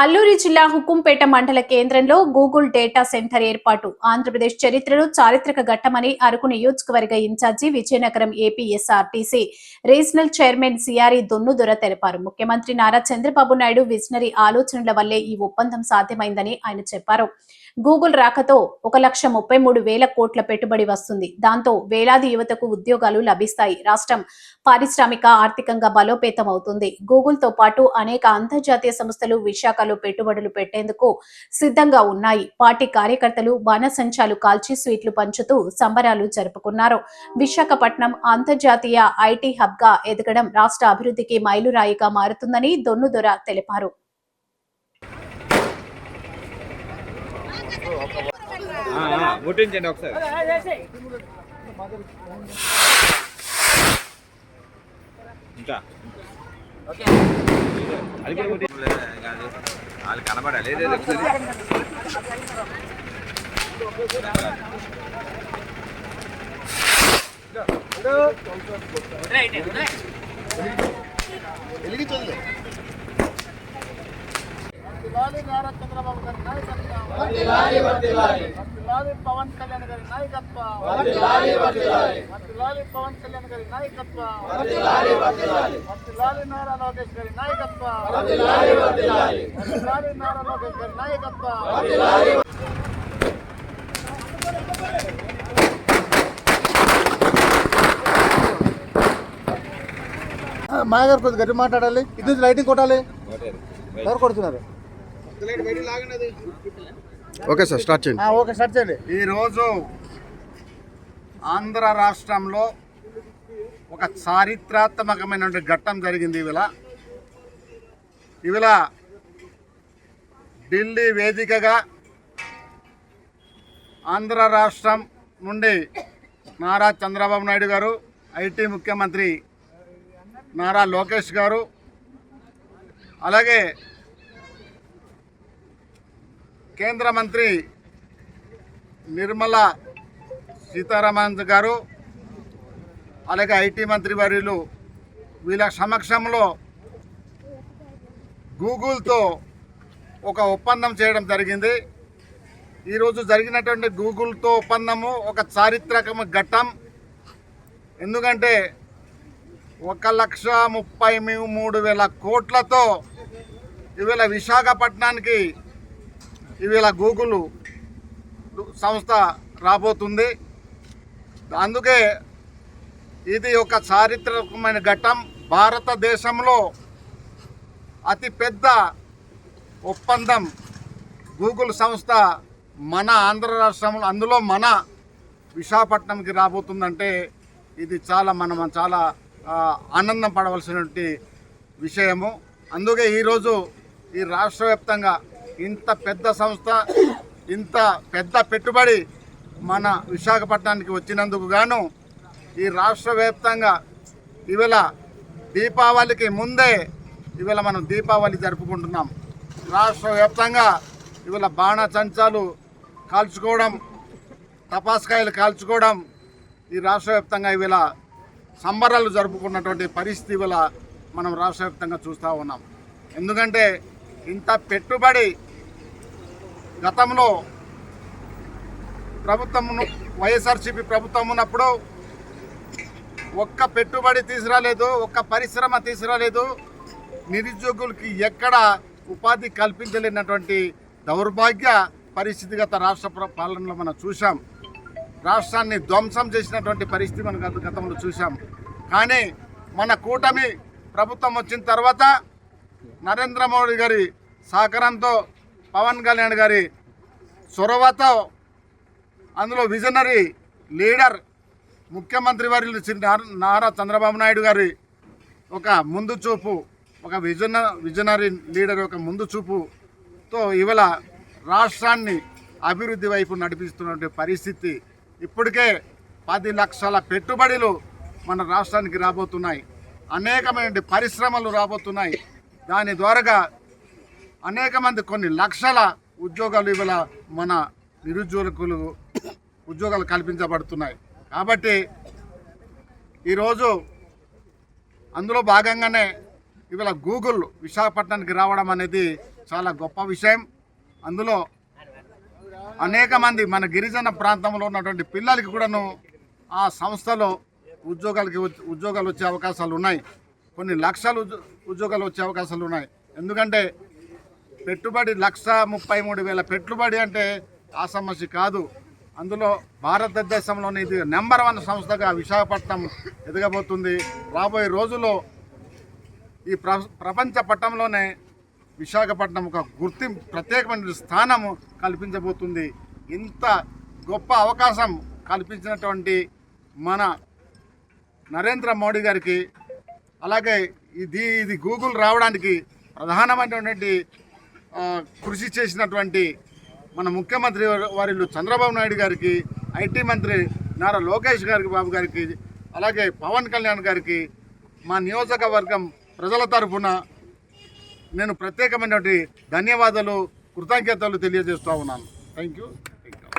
అల్లూరి జిల్లా హుకుంపేట మండల కేంద్రంలో గూగుల్ డేటా సెంటర్ ఏర్పాటు. ఆంధ్రప్రదేశ్ చరిత్రలో చారిత్రక ఘట్టమని అరకు నియోజకవర్గ in charge Vizianagaram APSRTC regional chairman CRE Donnudora తెలిపారు. ముఖ్యమంత్రి నారా చంద్రబాబు నాయుడు విజనరీ ఆలోచనల వల్లే ఈ ఒప్పందం సాధ్యమైందని ఆయన చెప్పారు. గూగుల్ రాకతో ఒక లక్ష ముప్పై మూడు వేల కోట్ల పెట్టుబడి వస్తుంది. దాంతో వేలాది యువతకు ఉద్యోగాలు లభిస్తాయి. రాష్ట్రం పారిశ్రామిక ఆర్థికంగా బలోపేతం అవుతుంది గూగుల్తో పాటు అనేక అంతర్జాతీయ సంస్థలు విశాఖలో పెట్టుబడులు పెట్టేందుకు సిద్ధంగా ఉన్నాయి. పార్టీ కార్యకర్తలు బాణసంచాలు కాల్చి స్వీట్లు పంచుతూ సంబరాలు జరుపుకున్నారు. విశాఖపట్నం అంతర్జాతీయ ఐటీ హబ్గా ఎదగడం రాష్ట్ర అభివృద్ధికి మైలురాయిగా మారుతుందని దొన్నుదొర తెలిపారు. ఆ, ముట్టించండి ఒకసారి. ఇంకా? అది కూడా ముట్టి కాదు వాళ్ళు కనబడాలి. ఏదేదో ఒకసారి? వర్ధిల్లాలి నారా చంద్రబాబు గారి నాయకత్వం. వర్ధిల్లాలి వర్ధిల్లాలి పవన్ కళ్యాణ్ గారి నాయకత్వం. వర్ధిల్లాలి వర్ధిల్లాలి వర్ధిల్లాలి పవన్ కళ్యాణ్ గారి నాయకత్వం. వర్ధిల్లాలి వర్ధిల్లాలి వర్ధిల్లాలి నారా లోకేష్ గారి నాయకత్వం. వర్ధిల్లాలి వర్ధిల్లాలి వర్ధిల్లాలి నారా లోకేష్ గారి నాయకత్వం. వర్ధిల్లాలి మాయ గారు కొద్దిగా గట్టి మాట్లాడాలి. ఇది లైటింగ్ కొట్టాలి. ఎవరు కొడుతున్నారు? ఓకే సార్ స్టార్ట్ చేయండి. ఆ, ఓకే స్టార్ట్ చేయండి. ఈరోజు ఆంధ్ర రాష్ట్రంలో ఒక చారిత్రాత్మకమైనటువంటి ఘట్టం జరిగింది ఇవిల ఇవిల ఢిల్లీ వేదికగా ఆంధ్ర రాష్ట్రం నుండి నారా చంద్రబాబు నాయుడు గారు ఐటీ ముఖ్యమంత్రి నారా లోకేష్ గారు అలాగే కేంద్ర మంత్రి నిర్మలా సీతారామన్ గారు అలాగే ఐటీ మంత్రి వర్యులు వీళ్ళ సమక్షంలో గూగుల్తో ఒక ఒప్పందం చేయడం జరిగింది. ఈరోజు జరిగినటువంటి గూగుల్తో ఒప్పందము ఒక చారిత్రక ఘట్టం. ఎందుకంటే ఒక లక్ష ముప్పై మూడు వేల కోట్లతో ఇవాళ విశాఖపట్నానికి ఇవాళ గూగుల్ సంస్థ రాబోతుంది. అందుకే ఇది ఒక చారిత్రకమైన ఘట్టం. భారతదేశంలో అతి పెద్ద ఒప్పందం గూగుల్ సంస్థ మన ఆంధ్ర రాష్ట్రంలో అందులో మన విశాఖపట్నంకి రాబోతుందంటే ఇది చాలా మనం చాలా ఆనందం పడవలసినటువంటి విషయము. అందుకే ఈరోజు ఈ రాష్ట్ర వ్యాప్తంగా ఇంత పెద్ద సంస్థ ఇంత పెద్ద పెట్టుబడి మన విశాఖపట్నానికి వచ్చినందుకు గాను ఈ రాష్ట్ర వ్యాప్తంగా ఇవాళ దీపావళికి ముందే ఇవాళ మనం దీపావళి జరుపుకుంటున్నాం. రాష్ట్ర వ్యాప్తంగా ఇవాళ బాణచంచాలు కాల్చుకోవడం తపాస్కాయలు కాల్చుకోవడం ఈ రాష్ట్ర వ్యాప్తంగా ఇవాళ సంబరాలు జరుపుకున్నటువంటి పరిస్థితి ఇవాళ మనం రాష్ట్ర వ్యాప్తంగా చూస్తూ ఉన్నాం. ఎందుకంటే ఇంత పెట్టుబడి గతంలో ప్రభుత్వం వైఎస్ఆర్సీపీ ప్రభుత్వం ఉన్నప్పుడు ఒక్క పెట్టుబడి తీసుకురాలేదు ఒక్క పరిశ్రమ తీసుకురాలేదు నిరుద్యోగులకి ఎక్కడ ఉపాధి కల్పించలేనటువంటి దౌర్భాగ్య పరిస్థితి గత రాష్ట్ర పాలనలో మనం చూసాం రాష్ట్రాన్ని ధ్వంసం చేసినటువంటి పరిస్థితి మనం గత గతంలో చూసాం కానీ మన కూటమి ప్రభుత్వం వచ్చిన తర్వాత నరేంద్ర మోడీ గారి సహకారంతో పవన్ కళ్యాణ్ గారి చొరవతో అందులో విజనరీ లీడర్ ముఖ్యమంత్రి వర్యులు నారా- చంద్రబాబు నాయుడు గారి ఒక ముందు చూపు ఒక విజన విజనరీ లీడర్ ఒక ముందు చూపుతో ఇవాళ రాష్ట్రాన్ని అభివృద్ధి వైపు నడిపిస్తున్నటువంటి పరిస్థితి ఇప్పటికే పది లక్షల పెట్టుబడులు మన రాష్ట్రానికి రాబోతున్నాయి. అనేకమైన పరిశ్రమలు రాబోతున్నాయి. దాని ద్వారాగా అనేక మంది కొన్ని లక్షల ఉద్యోగాలు ఇవాళ మన నిరుద్యోగులు ఉద్యోగాలు కల్పించబడుతున్నాయి. కాబట్టి ఈరోజు అందులో భాగంగానే ఇవాళ గూగుల్ విశాఖపట్నానికి రావడం అనేది చాలా గొప్ప విషయం. అందులో అనేక మంది మన గిరిజన ప్రాంతంలో ఉన్నటువంటి పిల్లలకి కూడాను ఆ సంస్థలో ఉద్యోగాలకి వచ్చి- ఉద్యోగాలు వచ్చే అవకాశాలు ఉన్నాయి. కొన్ని లక్షలు ఉద్యోగాలు వచ్చే అవకాశాలు ఉన్నాయి. ఎందుకంటే పెట్టుబడి లక్ష ముప్పై మూడు వేల పెట్టుబడి అంటే ఆ సమస్య కాదు. అందులో భారతదేశంలోని ఇది నెంబర్ వన్ సంస్థగా విశాఖపట్నం ఎదగబోతుంది. రాబోయే రోజుల్లో ఈ ప్ర ప్రపంచ పట్టంలోనే విశాఖపట్నం ఒక గుర్తింపు ప్రత్యేకమైన స్థానము కల్పించబోతుంది. ఇంత గొప్ప అవకాశం కల్పించినటువంటి మన నరేంద్ర మోడీ గారికి అలాగే ఇది ఇది గూగుల్ రావడానికి ప్రధానమైనటువంటి కృషి చేసినటువంటి మన ముఖ్యమంత్రి వారిలు చంద్రబాబు నాయుడు గారికి ఐటీ మంత్రి నారా లోకేష్ గారికి బాబు గారికి అలాగే పవన్ కళ్యాణ్ గారికి మా నియోజకవర్గం ప్రజల తరఫున నేను ప్రత్యేకమైనటువంటి ధన్యవాదాలు కృతజ్ఞతలు తెలియజేస్తూ ఉన్నాను. Thank you